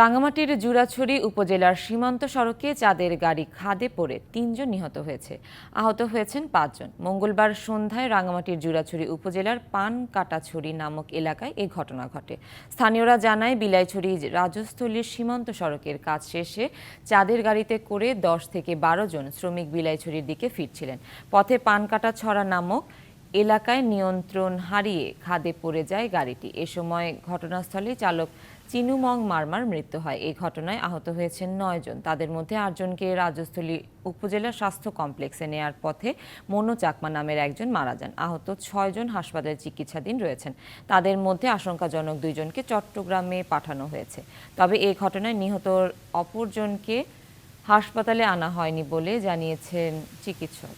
রাঙামাটির জুরাছড়ি উপজেলার সীমান্ত সড়কে চাঁদের গাড়ি খাদে পড়ে তিনজন নিহত হয়েছে। আহত হয়েছেন পাঁচজন। মঙ্গলবার সন্ধ্যায় রাঙামাটির জুরাছড়ি উপজেলার পান কাটাছড়ি নামক এলাকায় এই ঘটনা ঘটে। স্থানীয়রা জানায়, বিলাইছড়ি রাজস্থলীর সীমান্ত সড়কের কাজ শেষে চাঁদের গাড়িতে করে দশ থেকে বারো জন শ্রমিক বিলাইছড়ির দিকে ফিরছিলেন। পথে পানকাটা ছড়া নামক এলাকায় নিয়ন্ত্রণ হারিয়ে খাদে পড়ে যায় গাড়িটি। এ সময় ঘটনাস্থলে চালক চিনুমং মারমার মৃত্যু হয়। এই ঘটনায় আহত হয়েছেন নয় জন। তাদের মধ্যে আটজনকে রাজস্থলী উপজেলা স্বাস্থ্য কমপ্লেক্সে নেয়ার পথে মনো চাকমা নামের একজন মারা যান। আহত ছয়জন হাসপাতালে চিকিৎসাধীন রয়েছেন। তাদের মধ্যে আশঙ্কাজনক দুইজনকে চট্টগ্রামে পাঠানো হয়েছে। তবে এই ঘটনায় নিহত অপরজনকে হাসপাতালে আনা হয়নি বলে জানিয়েছেন চিকিৎসক।